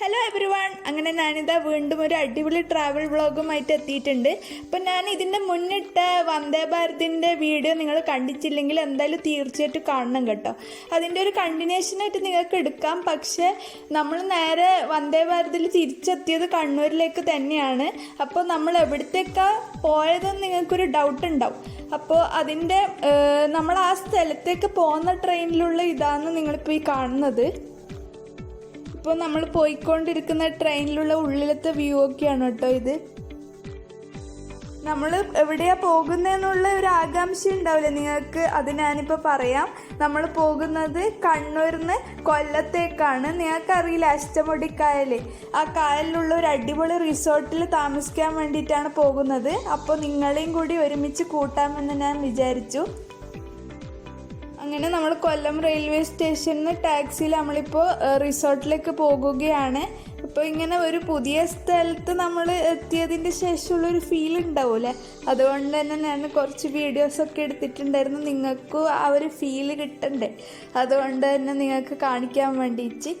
Hello every one അങ്ങനെ ഞാനിതാ വീണ്ടും ഒരു അടിപൊളി ട്രാവൽ വ്ളോഗുമായിട്ട് എത്തിയിട്ടുണ്ട്. അപ്പം ഞാൻ ഇതിന്റെ മുന്നിട്ട വന്ദേ ഭാരതിന്റെ വീഡിയോ നിങ്ങൾ കണ്ടിച്ചില്ലെങ്കിൽ എന്തായാലും തീർച്ചയായിട്ടും കാണണം കേട്ടോ. അതിന്റെ ഒരു കണ്ടിന്യൂഷനായിട്ട് നിങ്ങൾക്ക് എടുക്കാം. പക്ഷേ നമ്മൾ നേരെ വന്ദേ ഭാരതിൽ തിരിച്ചെത്തിയത് കണ്ണൂരിലേക്ക് തന്നെയാണ്. അപ്പോൾ നമ്മൾ എവിടത്തേക്കാണ് പോയതെന്ന് നിങ്ങൾക്കൊരു ഡൗട്ട് ഉണ്ടാവും. അപ്പോൾ അതിന്റെ നമ്മൾ ആ സ്ഥലത്തേക്ക് പോകുന്ന ട്രെയിനിലുള്ള ഇതാണ് നിങ്ങളിപ്പോൾ ഈ കാണുന്നത്. ഇപ്പോൾ നമ്മൾ പോയിക്കൊണ്ടിരിക്കുന്ന ട്രെയിനിലുള്ള ഉള്ളിലത്തെ വ്യൂ ഒക്കെയാണ് കേട്ടോ ഇത്. നമ്മൾ എവിടെയാ പോകുന്നതെന്നുള്ള ഒരു ആകാംക്ഷ ഉണ്ടാവില്ല? നിങ്ങൾക്ക് അത് ഞാനിപ്പോൾ പറയാം. നമ്മൾ പോകുന്നത് കണ്ണൂർന്ന് കൊല്ലത്തേക്കാണ്. നിങ്ങൾക്കറിയില്ല അഷ്ടമുടി കായൽ ആ കായലിലുള്ള ഒരു അടിപൊളി റിസോർട്ടിൽ താമസിക്കാൻ വേണ്ടിയിട്ടാണ് പോകുന്നത്. അപ്പോൾ നിങ്ങളെയും കൂടി ഒരുമിച്ച് കൂട്ടാമെന്ന് ഞാൻ വിചാരിച്ചു. അങ്ങനെ നമ്മൾ കൊല്ലം റെയിൽവേ സ്റ്റേഷനിൽ നിന്ന് ടാക്സിയിൽ നമ്മളിപ്പോൾ റിസോർട്ടിലേക്ക് പോകുകയാണ്. അപ്പോൾ ഇങ്ങനെ ഒരു പുതിയ സ്ഥലത്ത് നമ്മൾ എത്തിയതിന്റെ ശേഷമുള്ളൊരു ഫീൽ ഉണ്ടാവില്ലേ? അതുകൊണ്ട് തന്നെ ഞാൻ കുറച്ച് വീഡിയോസൊക്കെ എടുത്തിട്ടുണ്ടായിരുന്നു. നിങ്ങൾക്കും ആ ഒരു ഫീൽ കിട്ടണ്ടേ? അതുകൊണ്ട് തന്നെ നിങ്ങൾക്ക് കാണിക്കാൻ വേണ്ടിയിട്ട്.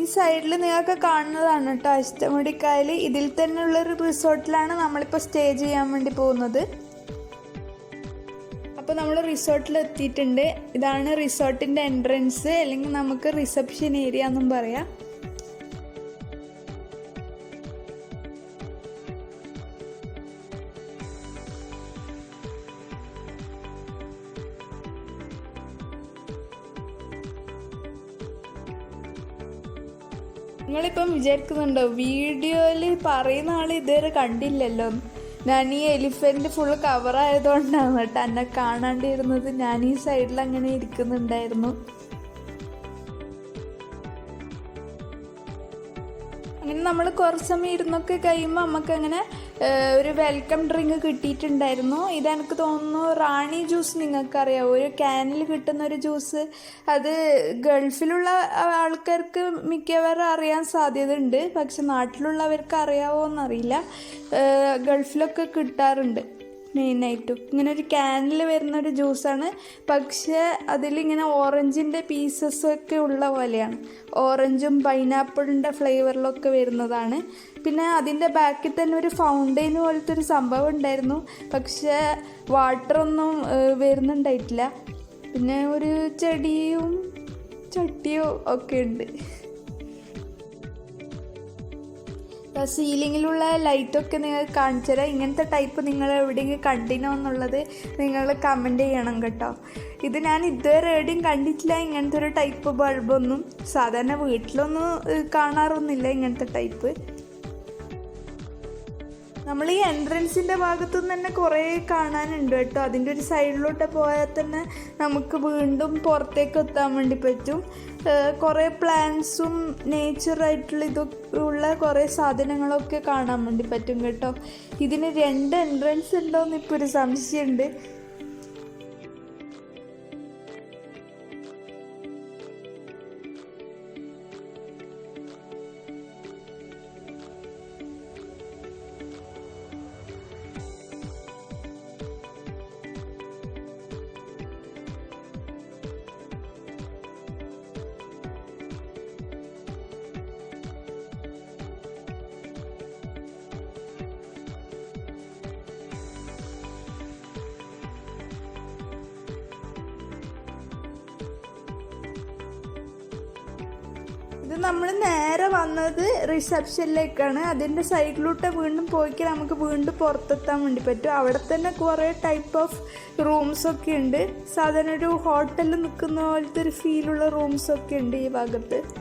ഈ സൈഡിൽ നിങ്ങൾക്ക് കാണുന്നതാണ് കേട്ടോ. അഷ്ടമുടിക്കായൽ ഇതിൽ തന്നെയുള്ളൊരു റിസോർട്ടിലാണ് നമ്മളിപ്പോൾ സ്റ്റേ ചെയ്യാൻ വേണ്ടി പോകുന്നത്. അപ്പോൾ നമ്മൾ റിസോർട്ടിൽ എത്തിയിട്ടുണ്ട് ഇതാണ് റിസോർട്ടിന്റെ എൻട്രൻസ്. അല്ലെങ്കിൽ നമുക്ക് റിസപ്ഷൻ ഏരിയ എന്നും പറയാം. നിങ്ങളിപ്പം വിചാരിക്കുന്നുണ്ടോ വീഡിയോയിൽ പറയുന്ന ആൾ ഇതുവരെ കണ്ടില്ലല്ലോ? ഞാൻ ഈ എലിഫന്റ് ഫുൾ കവർ ആയതുകൊണ്ടാണ് കേട്ടോ എന്നെ കാണാണ്ടിരുന്നത്. ഞാൻ ഈ സൈഡിൽ അങ്ങനെ ഇരിക്കുന്നുണ്ടായിരുന്നു. അങ്ങനെ നമ്മൾ കുറച്ച് സമയം ഇരുന്നൊക്കെ കഴിയുമ്പോൾ നമുക്ക് അങ്ങനെ ഏഹ്, ഒരു വെൽക്കം ഡ്രിങ്ക് കിട്ടിയിട്ടുണ്ടായിരുന്നു. ഇതെനിക്ക് തോന്നുന്നു റാണി ജ്യൂസ് നിങ്ങൾക്കറിയാം ഒരു ക്യാനിൽ കിട്ടുന്ന ഒരു ജ്യൂസ് അത് ഗൾഫിലുള്ള ആൾക്കാർക്ക് മിക്കവാറും അറിയാൻ സാധ്യതയുണ്ട്. പക്ഷെ നാട്ടിലുള്ളവർക്ക് അറിയാവോ എന്നറിയില്ല. ഗൾഫിലൊക്കെ കിട്ടാറുണ്ട് മെയിനായിട്ടും ഇങ്ങനെ ഒരു ക്യാനിൽ വരുന്ന ഒരു ജ്യൂസാണ് പക്ഷേ അതിലിങ്ങനെ ഓറഞ്ചിന്റെ പീസസ് ഒക്കെ ഉള്ള പോലെയാണ്. ഓറഞ്ചും പൈനാപ്പിളിന്റെ ഫ്ലേവറിലൊക്കെ വരുന്നതാണ്. പിന്നെ അതിന്റെ ബാക്കിൽ തന്നെ ഒരു ഫൗണ്ടെയിൻ പോലത്തെ ഒരു സംഭവം ഉണ്ടായിരുന്നു. പക്ഷേ വാട്ടറൊന്നും വരുന്നുണ്ടായിട്ടില്ല. പിന്നെ ഒരു ചെടിയും ചട്ടിയും ഒക്കെ ഉണ്ട്. സീലിങ്ങിലുള്ള ലൈറ്റൊക്കെ നിങ്ങൾ കാണിച്ചു തരാം ഇങ്ങനത്തെ ടൈപ്പ് നിങ്ങൾ എവിടെയെങ്കിലും കണ്ടിനോ എന്നുള്ളത് നിങ്ങൾ കമന്റ് ചെയ്യണം കേട്ടോ. ഇത് ഞാൻ ഇതുവരെ എവിടെയും കണ്ടിട്ടില്ല. ഇങ്ങനത്തെ ഒരു ടൈപ്പ് ബൾബൊന്നും സാധാരണ വീട്ടിലൊന്നും കാണാറൊന്നുമില്ല ഇങ്ങനത്തെ ടൈപ്പ് നമ്മൾ ഈ എൻട്രൻസിന്റെ ഭാഗത്തുനിന്ന് തന്നെ കുറേ കാണാനുണ്ട് കേട്ടോ. അതിന്റെ ഒരു സൈഡിലോട്ട് പോയാൽ തന്നെ നമുക്ക് വീണ്ടും പുറത്തേക്ക് എത്താൻ വേണ്ടി പറ്റും. കുറേ പ്ലാന്റ്സും നേച്ചറായിട്ടുള്ള ഇതൊക്കെ ഉള്ള കുറേ സാധനങ്ങളൊക്കെ കാണാൻ വേണ്ടി പറ്റും കേട്ടോ. ഇതിന് രണ്ട് എൻട്രൻസ് ഉണ്ടോയെന്ന് ഇപ്പോൾ ഒരു സംശയമുണ്ട് നമ്മൾ നേരെ വന്നത് റിസപ്ഷനിലേക്കാണ്. അതിന്റെ സൈഡിലോട്ട് വീണ്ടും പോയിക്ക് നമുക്ക് വീണ്ടും പുറത്തെത്താൻ വേണ്ടി പറ്റും. അവിടെ തന്നെ കുറേ ടൈപ്പ് ഓഫ് റൂംസൊക്കെ ഉണ്ട്. സാധാരണ ഒരു ഹോട്ടലിൽ നിൽക്കുന്ന പോലത്തെ ഒരു ഫീലുള്ള റൂംസൊക്കെ ഉണ്ട് ഈ ഭാഗത്ത്.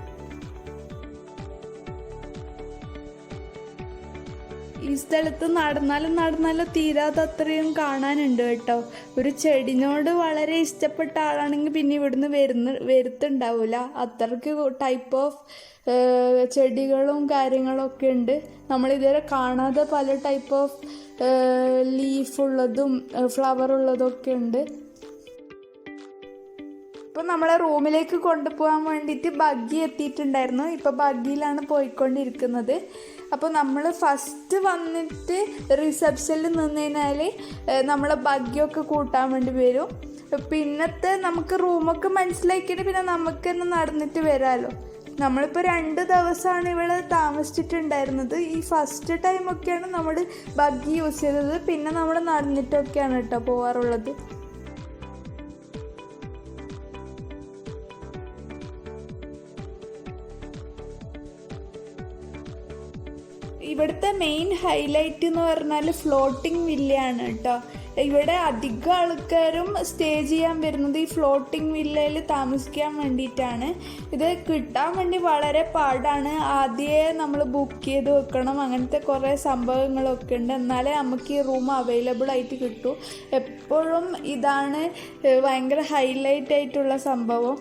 ഈ സ്ഥലത്ത് നടന്നാലും നടന്നാലും തീരാതെ അത്രയും കാണാനുണ്ട് കേട്ടോ. ഒരു ചെടിനോട് വളരെ ഇഷ്ടപ്പെട്ട ആളാണെങ്കിൽ പിന്നെ ഇവിടുന്ന് വരുന്ന വരുത്തുണ്ടാവില്ല അത്രയ്ക്ക് ടൈപ്പ് ഓഫ് ചെടികളും കാര്യങ്ങളും ഒക്കെ ഉണ്ട്. നമ്മൾ ഇതുവരെ കാണാതെ പല ടൈപ്പ് ഓഫ് ലീഫ് ഉള്ളതും ഫ്ലവർ ഉള്ളതും ഒക്കെ ഉണ്ട്. ഇപ്പം നമ്മളെ റൂമിലേക്ക് കൊണ്ടുപോകാൻ വേണ്ടിയിട്ട് ബഗ്ഗി എത്തിയിട്ടുണ്ടായിരുന്നു. ഇപ്പം ബഗ്ഗിയിലാണ് പോയിക്കൊണ്ടിരിക്കുന്നത്. അപ്പോൾ നമ്മൾ ഫസ്റ്റ് വന്നിട്ട് റിസപ്ഷനിൽ നിന്ന് കഴിഞ്ഞാൽ നമ്മളെ ബഗ്ഗിയൊക്കെ കൂട്ടാൻ വേണ്ടി വരും. പിന്നത്തെ നമുക്ക് റൂമൊക്കെ മനസ്സിലാക്കിയിട്ട് പിന്നെ നമുക്ക് തന്നെ നടന്നിട്ട് വരാമല്ലോ നമ്മളിപ്പോൾ രണ്ട് ദിവസമാണ് ഇവിടെ താമസിച്ചിട്ടുണ്ടായിരുന്നത്. ഈ ഫസ്റ്റ് ടൈമൊക്കെയാണ് നമ്മൾ ബഗ്ഗി യൂസ് ചെയ്തത്. പിന്നെ നമ്മൾ നടന്നിട്ടൊക്കെയാണ് കേട്ടോ പോവാറുള്ളത്. ഇവിടുത്തെ മെയിൻ ഹൈലൈറ്റ് എന്ന് പറഞ്ഞാൽ ഫ്ലോട്ടിംഗ് വില്ലയാണ് കേട്ടോ. ഇവിടെ അധികം ആൾക്കാരും സ്റ്റേ ചെയ്യാൻ വരുന്നത് ഈ ഫ്ലോട്ടിംഗ് വില്ലയിൽ താമസിക്കാൻ വേണ്ടിയിട്ടാണ്. ഇത് കിട്ടാൻ വേണ്ടി വളരെ പാടാണ്. ആദ്യമേ നമ്മൾ ബുക്ക് ചെയ്ത് വെക്കണം. അങ്ങനത്തെ കുറേ സംഭവങ്ങളൊക്കെ ഉണ്ട്. എന്നാലേ നമുക്ക് ഈ റൂം അവൈലബിൾ ആയിട്ട് കിട്ടൂ. എപ്പോഴും ഇതാണ് ഭയങ്കര ഹൈലൈറ്റ് ആയിട്ടുള്ള സംഭവം.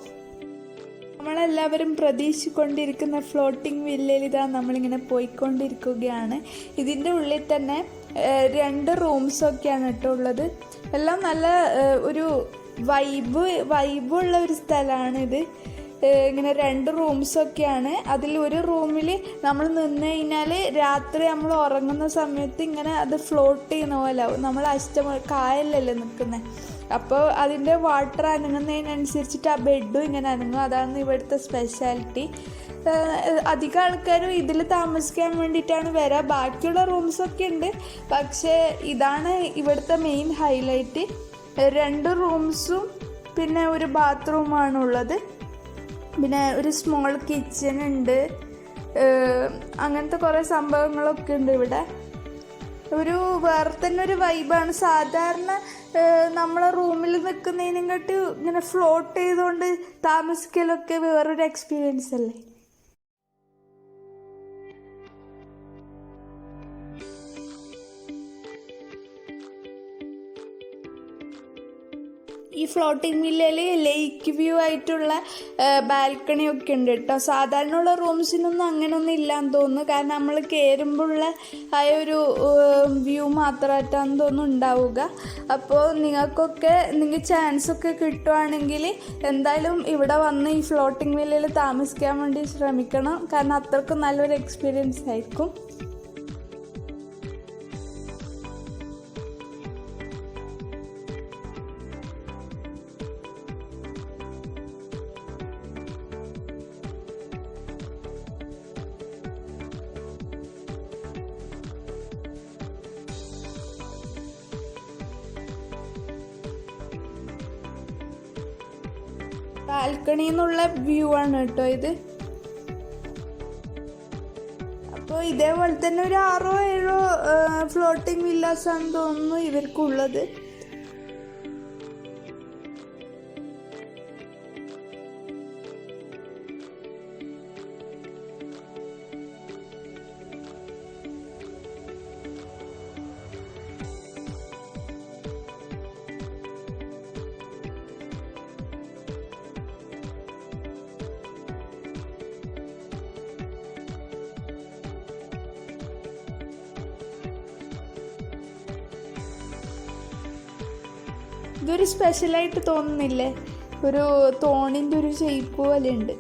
നമ്മളെല്ലാവരും പ്രതീക്ഷിച്ചുകൊണ്ടിരിക്കുന്ന ഫ്ലോട്ടിംഗ് വില്ലയിൽ ഇതാ നമ്മളിങ്ങനെ പോയിക്കൊണ്ടിരിക്കുകയാണ്. ഇതിന്റെ ഉള്ളിൽ തന്നെ രണ്ട് റൂംസൊക്കെയാണ് കേട്ടോ ഉള്ളത്. എല്ലാം നല്ല ഒരു വൈബ് വൈബുള്ള ഒരു സ്ഥലമാണിത് ഇങ്ങനെ രണ്ട് റൂംസൊക്കെയാണ് അതിൽ ഒരു റൂമിൽ നമ്മൾ നിന്ന് കഴിഞ്ഞാൽ രാത്രി നമ്മൾ ഉറങ്ങുന്ന സമയത്ത് ഇങ്ങനെ അത് ഫ്ലോട്ട് ചെയ്യുന്ന പോലെ നമ്മൾ അഷ്ടമ കായലല്ലേ നിൽക്കുന്നത് അപ്പോൾ അതിന്റെ വാട്ടർ അനങ്ങുന്നതിനനുസരിച്ചിട്ട് ആ ബെഡും ഇങ്ങനെ അനങ്ങും. അതാണ് ഇവിടുത്തെ സ്പെഷ്യാലിറ്റി അധികം ആൾക്കാരും ഇതിൽ താമസിക്കാൻ വേണ്ടിയിട്ടാണ് വരിക ബാക്കിയുള്ള റൂംസൊക്കെ ഉണ്ട്. പക്ഷേ ഇതാണ് ഇവിടുത്തെ മെയിൻ ഹൈലൈറ്റ് രണ്ട് റൂംസും പിന്നെ ഒരു ബാത്റൂമാണ് ഉള്ളത് പിന്നെ ഒരു സ്മോൾ കിച്ചൺ ഉണ്ട്. അങ്ങനത്തെ കുറേ സംഭവങ്ങളൊക്കെ ഉണ്ട് ഇവിടെ. ഒരു വേറെ തന്നെ ഒരു വൈബാണ് സാധാരണ നമ്മളെ റൂമിൽ നിൽക്കുന്നതിനെക്കാട്ടി ഇങ്ങനെ ഫ്ലോട്ട് ചെയ്തുകൊണ്ട് താമസിക്കലൊക്കെ വേറൊരു എക്സ്പീരിയൻസ് അല്ലേ? ഈ ഫ്ലോട്ടിംഗ് വില്ലയിൽ ലേക്ക് വ്യൂ ആയിട്ടുള്ള ബാൽക്കണി ഒക്കെ ഉണ്ട് കേട്ടോ സാധാരണ ഉള്ള റൂംസിനൊന്നും അങ്ങനെയൊന്നും ഇല്ലാന്ന് തോന്നുന്നു. കാരണം നമ്മൾ കയറുമ്പോഴുള്ള ആ ഒരു വ്യൂ മാത്രമായിട്ടാന്ന് തോന്നുന്നു ഉണ്ടാവുക. അപ്പോൾ നിങ്ങൾക്കൊക്കെ നിങ്ങൾക്ക് ചാൻസ് ഒക്കെ കിട്ടുവാണെങ്കിൽ എന്തായാലും ഇവിടെ വന്ന് ഈ ഫ്ലോട്ടിംഗ് വില്ലയിൽ താമസിക്കാൻ വേണ്ടി ശ്രമിക്കണം. കാരണം അത്രക്കും നല്ലൊരു എക്സ്പീരിയൻസ് ആയിരിക്കും. വ്യൂ ആണ് കേട്ടോ ഇത്. അപ്പോൾ ഇതേപോലെ തന്നെ ഒരു ആറോ ഏഴോ ഫ്ലോട്ടിംഗ് വില്ലാസ് ആണെന്ന് തോന്നുന്നു ഇവർക്കുള്ളത്. സ്പെഷ്യലായിട്ട് തോന്നുന്നില്ലേ? ഒരു തോണിന്റെ ഒരു ഷേപ്പ് പോലെ ഉണ്ട്.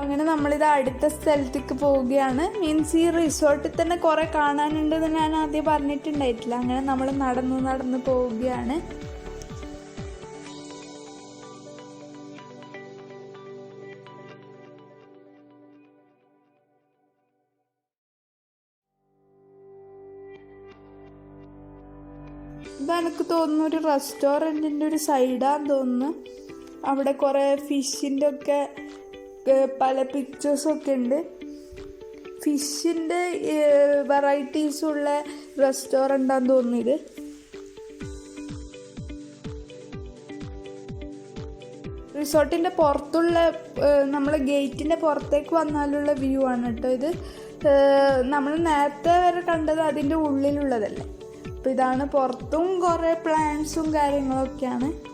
അങ്ങനെ നമ്മളിത് അടുത്ത സ്ഥലത്തേക്ക് പോവുകയാണ്. മീൻസ് ഈ റിസോർട്ടിൽ തന്നെ കുറേ കാണാനുണ്ടെന്ന് ഞാൻ ആദ്യം പറഞ്ഞിട്ടുണ്ടായിട്ടില്ല. അങ്ങനെ നമ്മൾ നടന്ന് നടന്ന് പോവുകയാണ്. തോന്നുന്നു ഒരു റെസ്റ്റോറന്റിന്റെ ഒരു സൈഡാന്ന് തോന്നുന്നു. അവിടെ കുറേ ഫിഷിന്റെ ഒക്കെ പല പിക്ചേഴ്സൊക്കെ ഉണ്ട്. ഫിഷിന്റെ വെറൈറ്റീസുള്ള റെസ്റ്റോറന്റാന്ന് തോന്നുന്നു ഇത്. റിസോർട്ടിന്റെ പുറത്തുള്ള നമ്മൾ ഗേറ്റിന്റെ പുറത്തേക്ക് വന്നാലുള്ള വ്യൂ ആണ് കേട്ടോ ഇത്. നമ്മൾ നേരത്തെ വരെ കണ്ടത് അതിന്റെ ഉള്ളിലുള്ളതല്ലേ. അപ്പോൾ ഇതാണ് പുറത്തും കുറേ പ്ലാന്റ്സും കാര്യങ്ങളൊക്കെയാണ്.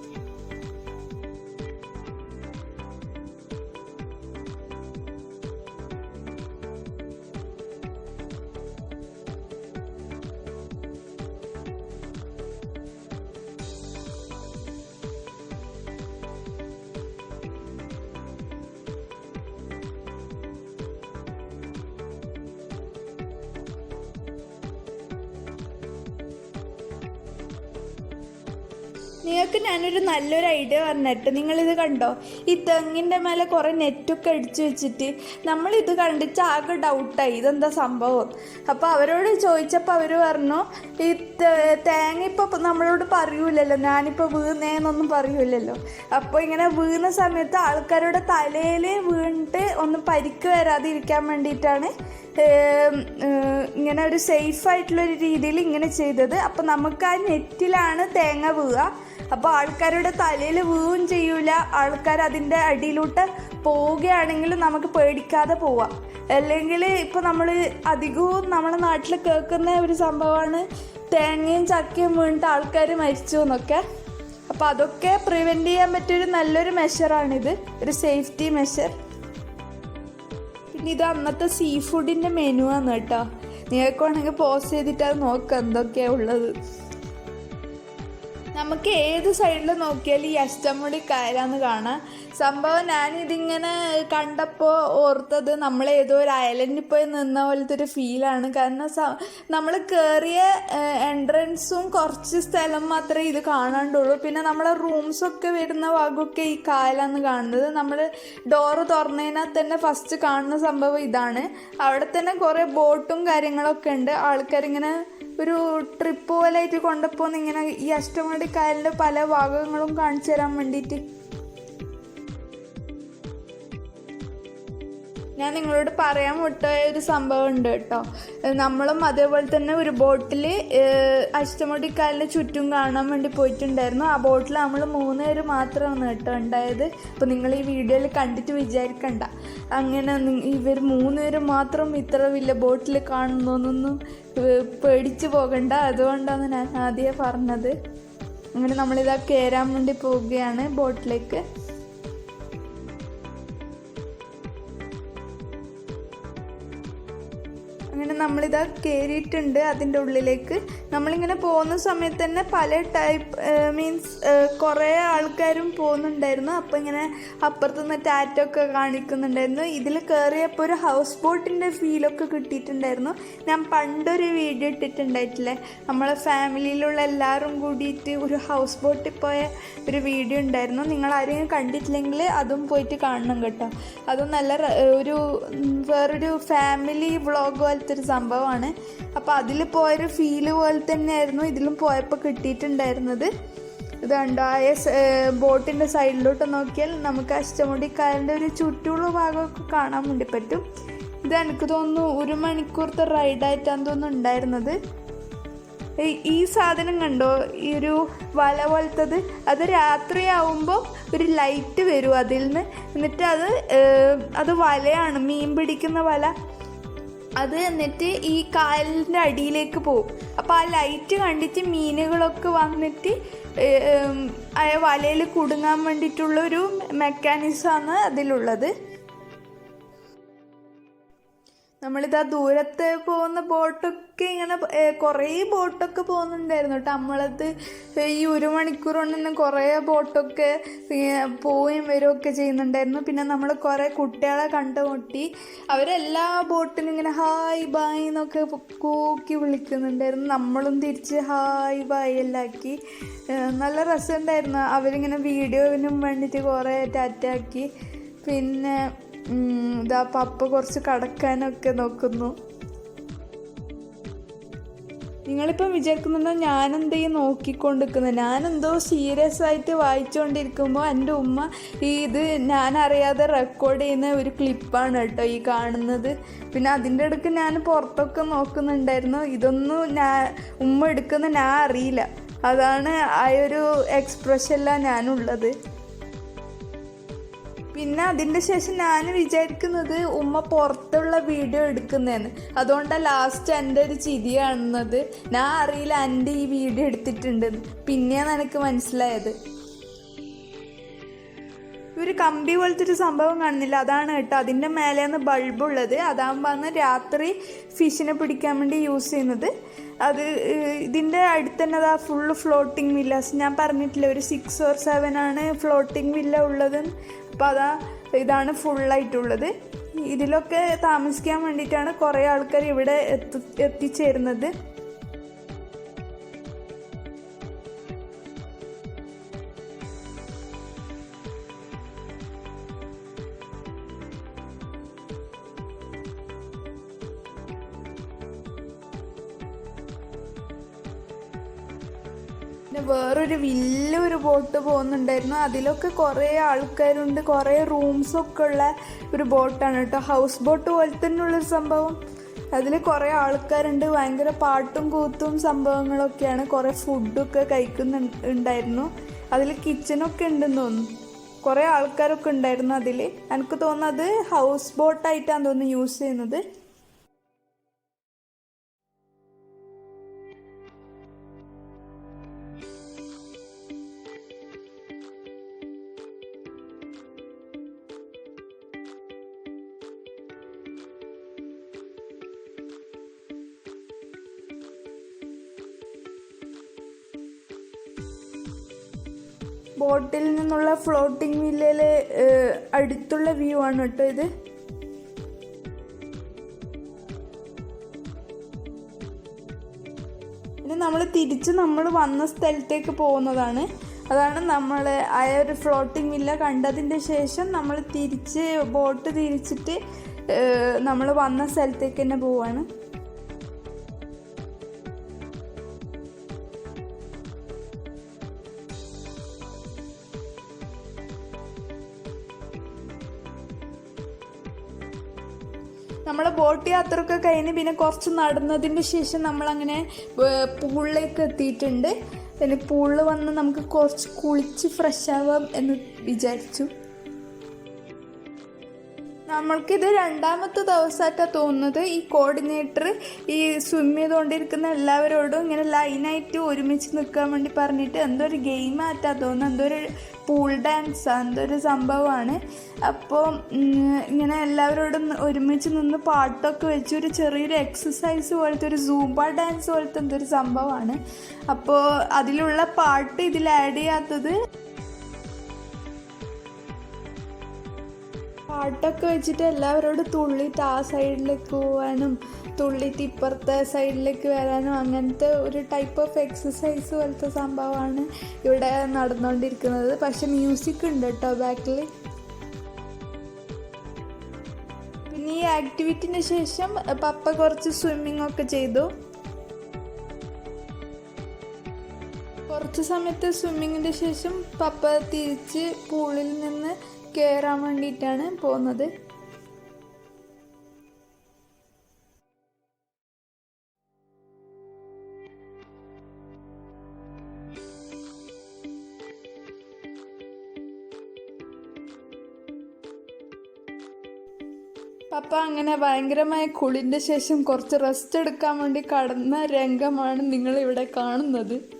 നിങ്ങൾക്ക് ഞാനൊരു നല്ലൊരു ഐഡിയ പറഞ്ഞിട്ട് നിങ്ങളിത് കണ്ടോ? ഈ തെങ്ങിന്റെ മേലെ കുറേ നെറ്റൊക്കെ അടിച്ചു വെച്ചിട്ട് നമ്മളിത് കണ്ടിട്ട് ആകെ ഡൗട്ടായി ഇതെന്താ സംഭവം? അപ്പോൾ അവരോട് ചോദിച്ചപ്പോൾ അവർ പറഞ്ഞു ഈ തേങ്ങ ഇപ്പോൾ നമ്മളോട് പറയൂലല്ലോ. ഞാനിപ്പോൾ വീണേന്നൊന്നും പറയൂലല്ലോ. അപ്പോൾ ഇങ്ങനെ വീണ സമയത്ത് ആൾക്കാരുടെ തലയിൽ വീണിട്ട് ഒന്ന് പരിക്ക് വരാതിരിക്കാൻ വേണ്ടിയിട്ടാണ് ഇങ്ങനെ ഒരു സേഫ് ആയിട്ടുള്ള ഒരു രീതിയിൽ ഇങ്ങനെ ചെയ്തത്. അപ്പോൾ നമുക്ക് ആ നെറ്റിലാണ് തേങ്ങ വീഴുക. അപ്പോൾ ആൾക്കാരുടെ തലയിൽ വീഴും ചെയ്യൂല. ആൾക്കാർ അതിന്റെ അടിയിലോട്ട് പോവുകയാണെങ്കിൽ നമുക്ക് പേടിക്കാതെ പോവാം. അല്ലെങ്കിൽ ഇപ്പോൾ നമ്മൾ അധികവും നമ്മുടെ നാട്ടിൽ കേൾക്കുന്ന ഒരു സംഭവമാണ് തേങ്ങയും ചക്കയും വീണിട്ട് ആൾക്കാർ മരിച്ചു എന്നൊക്കെ. അപ്പോൾ അതൊക്കെ പ്രിവെന്റ് ചെയ്യാൻ പറ്റിയൊരു നല്ലൊരു മെഷറാണിത് ഒരു സേഫ്റ്റി മെഷർ പിന്നെ ഇത് അന്നത്തെ സീ ഫുഡിന്റെ മെനു ആണ് കേട്ടോ. നിങ്ങൾക്ക് വേണമെങ്കിൽ പോസ്റ്റ് ചെയ്തിട്ട് അത് നോക്കാം എന്തൊക്കെയാണ് ഉള്ളത്. നമുക്ക് ഏത് സൈഡിൽ നോക്കിയാലും ഈ അഷ്ടമുടി കയറാന്ന് കാണാം. സംഭവം ഞാനിതിങ്ങനെ കണ്ടപ്പോൾ ഓർത്തത് നമ്മൾ ഏതോ ഒരു അയലൻഡിൽ പോയി നിന്ന പോലത്തെ ഒരു ഫീലാണ് കാരണം നമ്മൾ കയറിയ എൻട്രൻസും കുറച്ച് സ്ഥലം മാത്രമേ ഇത് കാണാണ്ടുള്ളൂ. പിന്നെ നമ്മളെ റൂംസൊക്കെ വരുന്ന ഭാഗമൊക്കെ ഈ കായലാന്ന് കാണുന്നത്. നമ്മൾ ഡോറ് തുറന്നതിനാൽ തന്നെ ഫസ്റ്റ് കാണുന്ന സംഭവം ഇതാണ്. അവിടെ തന്നെ കുറേ ബോട്ടും കാര്യങ്ങളൊക്കെ ഉണ്ട്. ആൾക്കാരിങ്ങനെ ഒരു ട്രിപ്പ് പോലെ ആയിട്ട് കൊണ്ടുപോകുന്ന ഇങ്ങനെ ഈ അഷ്ടമുടി കായലിന്റെ പല ഭാഗങ്ങളും കാണിച്ചു തരാൻ വേണ്ടിയിട്ട് ഞാൻ നിങ്ങളോട് പറയാൻ വിട്ടുപോയ ഒരു സംഭവം ഉണ്ട് കേട്ടോ. നമ്മളും അതേപോലെ തന്നെ ഒരു ബോട്ടിൽ അഷ്ടമുടിക്കാലിന് ചുറ്റും കാണാൻ വേണ്ടി പോയിട്ടുണ്ടായിരുന്നു. ആ ബോട്ടിൽ നമ്മൾ മൂന്ന് പേര് മാത്രമാണ് കേട്ടോ ഉണ്ടായത്. അപ്പോൾ നിങ്ങൾ ഈ വീഡിയോയിൽ കണ്ടിട്ട് വിചാരിക്കണ്ട. അങ്ങനെ ഇവർ മൂന്ന് പേര് മാത്രം ഇത്ര വലിയ ബോട്ടിൽ കാണുന്നൊന്നും പേടിച്ചു പോകണ്ട. അതുകൊണ്ടാണ് ഞാൻ ആദ്യമേ പറഞ്ഞത്. അങ്ങനെ നമ്മളിതാ കയറാൻ വേണ്ടി പോവുകയാണ് ബോട്ടിലേക്ക് നമ്മളിതാ കയറിയിട്ടുണ്ട് അതിന്റെ ഉള്ളിലേക്ക്. നമ്മളിങ്ങനെ പോകുന്ന സമയത്ത് തന്നെ പല ടൈപ്പ് മീൻസ് കുറേ ആൾക്കാരും പോകുന്നുണ്ടായിരുന്നു. അപ്പോൾ ഇങ്ങനെ അപ്പുറത്ത് നിന്ന് ടാറ്റൊക്കെ കാണിക്കുന്നുണ്ടായിരുന്നു. ഇതിൽ കയറിയപ്പോൾ ഒരു ഹൗസ് ബോട്ടിന്റെ ഫീലൊക്കെ കിട്ടിയിട്ടുണ്ടായിരുന്നു. ഞാൻ പണ്ടൊരു വീഡിയോ ഇട്ടിട്ടുണ്ടായിട്ടില്ലേ? നമ്മളെ ഫാമിലിയിലുള്ള എല്ലാവരും കൂടിയിട്ട് ഒരു ഹൗസ് ബോട്ടിൽ പോയ ഒരു വീഡിയോ ഉണ്ടായിരുന്നു. നിങ്ങൾ ആരെങ്കിലും കണ്ടിട്ടില്ലെങ്കിൽ അതും പോയിട്ട് കാണണം കേട്ടോ. അതും നല്ല ഒരു വേറൊരു ഫാമിലി വ്ളോഗ് പോലത്തെ ഒരു സംഭവമാണ്. അപ്പോൾ അതിൽ പോയൊരു ഫീൽ പോലെ തന്നെയായിരുന്നു. ഇതിലും പോയപ്പോൾ കിട്ടിയിട്ടുണ്ടായിരുന്നത്. ഇത് ഉണ്ടായ ബോട്ടിന്റെ സൈഡിലോട്ട് നോക്കിയാൽ നമുക്ക് അഷ്ടമുടിക്കായലിന്റെ ഒരു ചുറ്റുള്ള ഭാഗമൊക്കെ കാണാൻ വേണ്ടി പറ്റും. ഇത് എനിക്ക് തോന്നുന്നു ഒരു മണിക്കൂർത്തെ റൈഡായിട്ടാണ് തോന്നുന്നു ഉണ്ടായിരുന്നത്. ഈ സാധനം കണ്ടോ ഈ ഒരു വല പോലത്തത്. അത് രാത്രിയാവുമ്പോൾ ഒരു ലൈറ്റ് വരും അതിൽ നിന്ന് എന്നിട്ട് അത് അത് വലയാണ് മീൻ പിടിക്കുന്ന വല. അത് എന്നിട്ട് ഈ കായലിന്റെ അടിയിലേക്ക് പോകും. അപ്പോൾ ആ ലൈറ്റ് കണ്ടിട്ട് മീനുകളൊക്കെ വന്നിട്ട് വലയിൽ കുടുങ്ങാൻ വേണ്ടിയിട്ടുള്ളൊരു മെക്കാനിസമാണ് അതിലുള്ളത്. നമ്മളിതാ ദൂരത്ത് പോകുന്ന ബോട്ടൊക്കെ ഇങ്ങനെ കുറേ ബോട്ടൊക്കെ പോകുന്നുണ്ടായിരുന്നു കേട്ടോ. നമ്മളത് ഈ ഒരു മണിക്കൂർ കൊണ്ട് തന്നെ കുറേ ബോട്ടൊക്കെ പോവുകയും വരുമൊക്കെ ചെയ്യുന്നുണ്ടായിരുന്നു. പിന്നെ നമ്മൾ കുറേ കുട്ടികളെ കണ്ടുമുട്ടി അവരെല്ലാ ബോട്ടിനും ഇങ്ങനെ ഹായ് ബായ് എന്നൊക്കെ കൂക്കി വിളിക്കുന്നുണ്ടായിരുന്നു. നമ്മളും തിരിച്ച് ഹായ് ബായ് എല്ലാക്കി നല്ല രസമുണ്ടായിരുന്നു. അവരിങ്ങനെ വീഡിയോവിനും വേണ്ടിയിട്ട് കുറേ ടാറ്റാക്കി പിന്നെ ഇതാ പപ്പ കുറച്ച് കടക്കാനൊക്കെ നോക്കുന്നു. നിങ്ങളിപ്പം വിചാരിക്കുന്നുണ്ടോ ഞാനെന്തെയും നോക്കിക്കൊണ്ടിരിക്കുന്നത് ഞാനെന്തോ സീരിയസ് ആയിട്ട് വായിച്ചുകൊണ്ടിരിക്കുമ്പോൾ എന്റെ ഉമ്മ ഈ ഇത് ഞാൻ അറിയാതെ റെക്കോർഡ് ചെയ്യുന്ന ഒരു ക്ലിപ്പാണ് കേട്ടോ ഈ കാണുന്നത്. പിന്നെ അതിന്റെ ഇടയ്ക്ക് ഞാൻ പുറത്തൊക്കെ നോക്കുന്നുണ്ടായിരുന്നു. ഇതൊന്നും ഞാൻ ഉമ്മ എടുക്കുന്ന ഞാൻ അറിയില്ല. അതാണ് ആ ഒരു എക്സ്പ്രഷനിലാണ് ഞാനുള്ളത്. പിന്നെ അതിന്റെ ശേഷം ഞാൻ വിചാരിക്കുന്നത് ഉമ്മ പുറത്തുള്ള വീഡിയോ എടുക്കുന്നതെന്ന് അതുകൊണ്ടാണ് ലാസ്റ്റ് എന്റെ ഒരു ചിരി കാണുന്നത്. ഞാൻ അറിയില്ല എന്റെ ഈ വീഡിയോ എടുത്തിട്ടുണ്ടെന്ന്. പിന്നെയാണ് എനിക്ക് മനസ്സിലായത്. ഒരു കമ്പി പോലത്തെ ഒരു സംഭവം കാണുന്നില്ല. അതാണ് കേട്ടോ. അതിന്റെ മേലെയാണ് ബൾബ് ഉള്ളത്. അതാകുമ്പോൾ അന്ന് രാത്രി ഫിഷിനെ പിടിക്കാൻ വേണ്ടി യൂസ് ചെയ്യുന്നത്. അത് ഇതിന്റെ അടുത്ത് തന്നെ അതാ ഫുള്ള് ഫ്ലോട്ടിംഗ് വില്ലാസ് ഞാൻ പറഞ്ഞിട്ടില്ല ഒരു സിക്സ് ഓർ സെവൻ ആണ് ഫ്ലോട്ടിംഗ് വില്ല ഉള്ളത്. അപ്പോൾ അതാ ഇതാണ് ഫുള്ളായിട്ടുള്ളത് ഇതിലൊക്കെ താമസിക്കാൻ വേണ്ടിയിട്ടാണ് കുറേ ആൾക്കാർ ഇവിടെ എത്തി എത്തിച്ചേരുന്നത്. പിന്നെ വേറൊരു വലിയൊരു ബോട്ട് പോകുന്നുണ്ടായിരുന്നു. അതിലൊക്കെ കുറേ ആൾക്കാരുണ്ട്. കുറേ റൂംസൊക്കെ ഉള്ള ഒരു ബോട്ടാണ് കേട്ടോ ഹൗസ് ബോട്ട് പോലെ തന്നെ ഉള്ളൊരു സംഭവം. അതിൽ കുറേ ആൾക്കാരുണ്ട്. ഭയങ്കര പാട്ടും കൂത്തും സംഭവങ്ങളൊക്കെയാണ്. കുറേ ഫുഡൊക്കെ കഴിക്കുന്ന ഉണ്ടായിരുന്നു. അതിൽ കിച്ചനൊക്കെ ഉണ്ടെന്ന് തോന്നുന്നു. കുറേ ആൾക്കാരൊക്കെ ഉണ്ടായിരുന്നു അതിൽ എനിക്ക് തോന്നുന്നത് ഹൗസ് ബോട്ടായിട്ടാണ് തോന്നുന്നു യൂസ് ചെയ്യുന്നത്. ബോട്ടിൽ നിന്നുള്ള ഫ്ലോട്ടിംഗ് വില്ലയിലെ അടുത്തുള്ള വ്യൂ ആണ് കേട്ടോ ഇത്. ഇനി നമ്മൾ തിരിച്ച് നമ്മൾ വന്ന സ്ഥലത്തേക്ക് പോകുന്നതാണ്. അതാണ് നമ്മൾ ആ ഒരു ഫ്ലോട്ടിംഗ് വില്ല കണ്ടതിന്റെ ശേഷം നമ്മൾ തിരിച്ച് ബോട്ട് തിരിച്ചിട്ട് നമ്മൾ വന്ന സ്ഥലത്തേക്ക് തന്നെ പോവാണ്. നമ്മൾ ബോട്ട് യാത്രയൊക്കെ കഴിഞ്ഞ് പിന്നെ കുറച്ച് നടന്നതിന് ശേഷം നമ്മളങ്ങനെ പൂളിലേക്ക് എത്തിയിട്ടുണ്ട്. പിന്നെ പൂളിൽ വന്ന് നമുക്ക് കുറച്ച് കുളിച്ച് ഫ്രഷ് ആവാം എന്ന് വിചാരിച്ചു. നമ്മൾക്കിത് രണ്ടാമത്തെ ദിവസമായിട്ടാണ് തോന്നുന്നത്. ഈ കോർഡിനേറ്റർ ഈ സ്വിം ചെയ്തുകൊണ്ടിരിക്കുന്ന എല്ലാവരോടും ഇങ്ങനെ ലൈനായിട്ട് ഒരുമിച്ച് നിൽക്കാൻ വേണ്ടി പറഞ്ഞിട്ട് എന്തോ ഒരു ഗെയിം ആയിട്ടാ തോന്നുന്നത് എന്തോ ഒരു പൂൾ ഡാൻസ് എന്തോ ഒരു സംഭവമാണ് അപ്പോൾ ഇങ്ങനെ എല്ലാവരോടും ഒരുമിച്ച് നിന്ന് പാട്ടൊക്കെ വെച്ച് ഒരു ചെറിയൊരു എക്സസൈസ് പോലത്തെ ഒരു സൂംബ ഡാൻസ് പോലത്തെ എന്തോ ഒരു സംഭവമാണ്. അപ്പോൾ അതിലുള്ള പാട്ട് ഇതിൽ ആഡ് ചെയ്യാത്തത് പാട്ടൊക്കെ വെച്ചിട്ട് എല്ലാവരോടും തുള്ളിയിട്ട് ആ സൈഡിലേക്ക് പോകാനും തുള്ളിയിട്ട് ഇപ്പുറത്തെ സൈഡിലേക്ക് വരാനും അങ്ങനത്തെ ഒരു ടൈപ്പ് ഓഫ് എക്സസൈസ് പോലത്തെ സംഭവമാണ് ഇവിടെ നടന്നുകൊണ്ടിരിക്കുന്നത് പക്ഷെ മ്യൂസിക് ഉണ്ട് കേട്ടോ ബാക്കിൽ പിന്നെ ഈ ആക്ടിവിറ്റിന് ശേഷം പപ്പ കുറച്ച് സ്വിമ്മിങ് ഒക്കെ ചെയ്തു. കുറച്ച് സമയത്ത് സ്വിമ്മിങ്ങിന്റെ ശേഷം പപ്പ തിരിച്ച് പൂളിൽ നിന്ന് കയറാൻ വേണ്ടിയിട്ടാണ് പോകുന്നത്. പപ്പ അങ്ങനെ ഭയങ്കരമായ കുളിന്റെ ശേഷം കുറച്ച് റെസ്റ്റ് എടുക്കാൻ വേണ്ടി കടന്ന രംഗമാണ് നിങ്ങൾ ഇവിടെ കാണുന്നത്.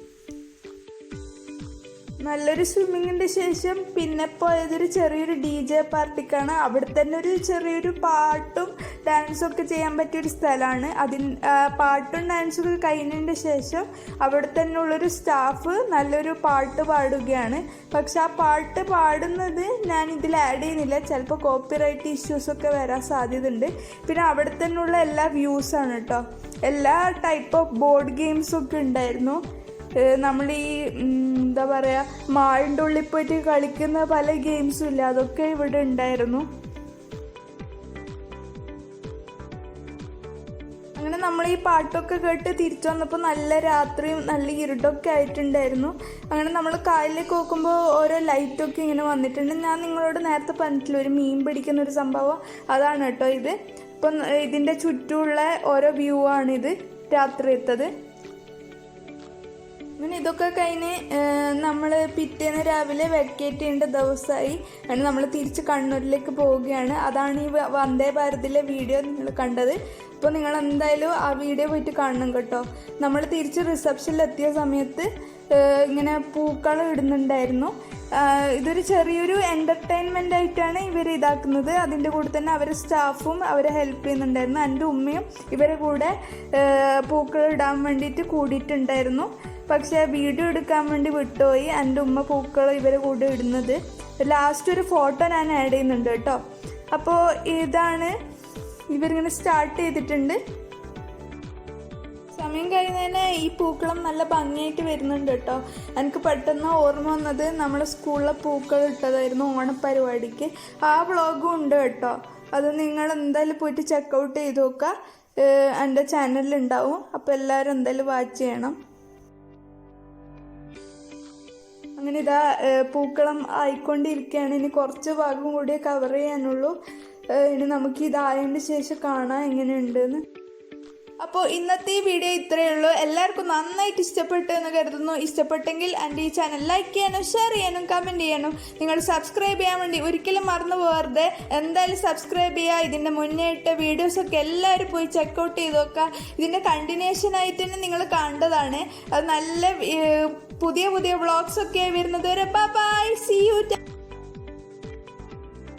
നല്ലൊരു സ്വിമ്മിങ്ങിന്റെ ശേഷം പിന്നെ പോയതൊരു ചെറിയൊരു ഡി ജെ പാർട്ടിക്കാണ്. അവിടെ തന്നെ ഒരു ചെറിയൊരു പാട്ടും ഡാൻസും ഒക്കെ ചെയ്യാൻ പറ്റിയൊരു സ്ഥലമാണ്. അതിന് പാട്ടും ഡാൻസും ഒക്കെ കഴിഞ്ഞതിന്റെ ശേഷം അവിടെ തന്നെ ഉള്ളൊരു സ്റ്റാഫ് നല്ലൊരു പാട്ട് പാടുകയാണ്. പക്ഷെ ആ പാട്ട് പാടുന്നത് ഞാൻ ഇതിൽ ആഡ് ചെയ്യുന്നില്ല. ചിലപ്പോൾ കോപ്പിറൈറ്റ് റൈറ്റ് ഇഷ്യൂസൊക്കെ വരാൻ സാധ്യതയുണ്ട്. പിന്നെ അവിടെ തന്നെയുള്ള എല്ലാ വ്യൂസാണ് കേട്ടോ എല്ലാ ടൈപ്പ് ഓഫ് ബോർഡ് ഗെയിംസും ഒക്കെ ഉണ്ടായിരുന്നു. നമ്മൾ ഈ എന്താ പറയുക മാളിന്റെ ഉള്ളിൽ പോയിട്ട് കളിക്കുന്ന പല ഗെയിംസും ഇല്ല? അതൊക്കെ ഇവിടെ ഉണ്ടായിരുന്നു. അങ്ങനെ നമ്മൾ ഈ പാട്ടൊക്കെ കേട്ട് തിരിച്ചു വന്നപ്പോൾ നല്ല രാത്രിയും നല്ല ഇരുട്ടൊക്കെ ആയിട്ടുണ്ടായിരുന്നു. അങ്ങനെ നമ്മൾ കായലിലേക്ക് നോക്കുമ്പോൾ ഓരോ ലൈറ്റൊക്കെ ഇങ്ങനെ വന്നിട്ടുണ്ട്. ഞാൻ നിങ്ങളോട് നേരത്തെ പറഞ്ഞിട്ടില്ല ഒരു മീൻ പിടിക്കുന്ന ഒരു സംഭവം? അതാണ് കേട്ടോ ഇത്. ഇപ്പം ഇതിന്റെ ചുറ്റുമുള്ള ഓരോ വ്യൂ ആണിത് രാത്രി എത്തത് അങ്ങനെ ഇതൊക്കെ കഴിഞ്ഞ് നമ്മൾ പിറ്റേന്ന് രാവിലെ വെക്കേറ്റ് ചെയ്യേണ്ട ദിവസമായി അങ്ങനെ നമ്മൾ തിരിച്ച് കണ്ണൂരിലേക്ക് പോവുകയാണ്. അതാണ് ഈ വന്ദേ ഭാരതിലെ വീഡിയോ നിങ്ങൾ കണ്ടത്. അപ്പോൾ നിങ്ങൾ എന്തായാലും ആ വീഡിയോ പോയിട്ട് കാണണം കേട്ടോ. നമ്മൾ തിരിച്ച് റിസപ്ഷനിൽ എത്തിയ സമയത്ത് ഇങ്ങനെ പൂക്കൾ ഇടുന്നുണ്ടായിരുന്നു. ഇതൊരു ചെറിയൊരു എന്റർടൈൻമെന്റ് ആയിട്ടാണ് ഇവർ ഇതാക്കുന്നത്. അതിന്റെ കൂടെ തന്നെ അവരെ സ്റ്റാഫും അവരെ ഹെൽപ്പ് ചെയ്യുന്നുണ്ടായിരുന്നു. എന്റെ ഉമ്മയും ഇവരെ കൂടെ പൂക്കൾ ഇടാൻ വേണ്ടിയിട്ട് കൂടിയിട്ടുണ്ടായിരുന്നു. പക്ഷേ വീഡിയോ എടുക്കാൻ വേണ്ടി വിട്ടുപോയി. എന്റെ ഉമ്മ പൂക്കൾ ഇവരെ കൂടെ ഇടുന്നത്. ലാസ്റ്റ് ഒരു ഫോട്ടോ ഞാൻ ആഡ് ചെയ്യുന്നുണ്ട് കേട്ടോ. അപ്പോൾ ഇതാണ് ഇവരിങ്ങനെ സ്റ്റാർട്ട് ചെയ്തിട്ടുണ്ട്. സമയം കഴിയുന്നതിന് ഈ പൂക്കളം നല്ല ഭംഗിയായിട്ട് വരുന്നുണ്ട് കേട്ടോ. എനിക്ക് പെട്ടെന്ന് ഓർമ്മ വന്നത് നമ്മൾ സ്കൂളിലെ പൂക്കൾ ഇട്ടതായിരുന്നു ഓണപ്പരിപാടിക്ക്. ആ വ്ളോഗും ഉണ്ട് കേട്ടോ. അത് നിങ്ങൾ എന്തായാലും പോയിട്ട് ചെക്കൗട്ട് ചെയ്ത് നോക്കുക. എന്റെ ചാനലിൽ ഉണ്ടാവും. അപ്പോൾ എല്ലാവരും എന്തായാലും വാച്ച് ചെയ്യണം. അങ്ങനെ ഇതാ പൂക്കളം ആയിക്കൊണ്ടിരിക്കുകയാണ് ഇനി കുറച്ച് ഭാഗം കൂടി കവർ ചെയ്യാനുള്ളൂ. ഇനി നമുക്ക് ഇതായതിന് ശേഷം കാണാം എങ്ങനെയുണ്ടെന്ന്. അപ്പോൾ ഇന്നത്തെ ഈ വീഡിയോ ഇത്രയേ ഉള്ളൂ. എല്ലാവർക്കും നന്നായിട്ട് ഇഷ്ടപ്പെട്ടു എന്ന് കരുതുന്നു. ഇഷ്ടപ്പെട്ടെങ്കിൽ എന്റെ ഈ ചാനൽ ലൈക്ക് ചെയ്യാനും ഷെയർ ചെയ്യാനും കമന്റ് ചെയ്യാനും നിങ്ങൾ സബ്സ്ക്രൈബ് ചെയ്യാൻ വേണ്ടി ഒരിക്കലും മറന്നു പോകരുത്. എന്തായാലും സബ്സ്ക്രൈബ് ചെയ്യുക. ഇതിന്റെ മുന്നേ ഇട്ട വീഡിയോസൊക്കെ എല്ലാവരും പോയി ചെക്കൗട്ട് ചെയ്ത് നോക്കുക. ഇതിന്റെ കണ്ടിന്യൂഷൻ ആയിട്ട് തന്നെ നിങ്ങൾ കണ്ടതാണ്. അത് നല്ല പുതിയ പുതിയ വ്ളോഗ്സ് ഒക്കെ വരുന്നത് വരെ. By C U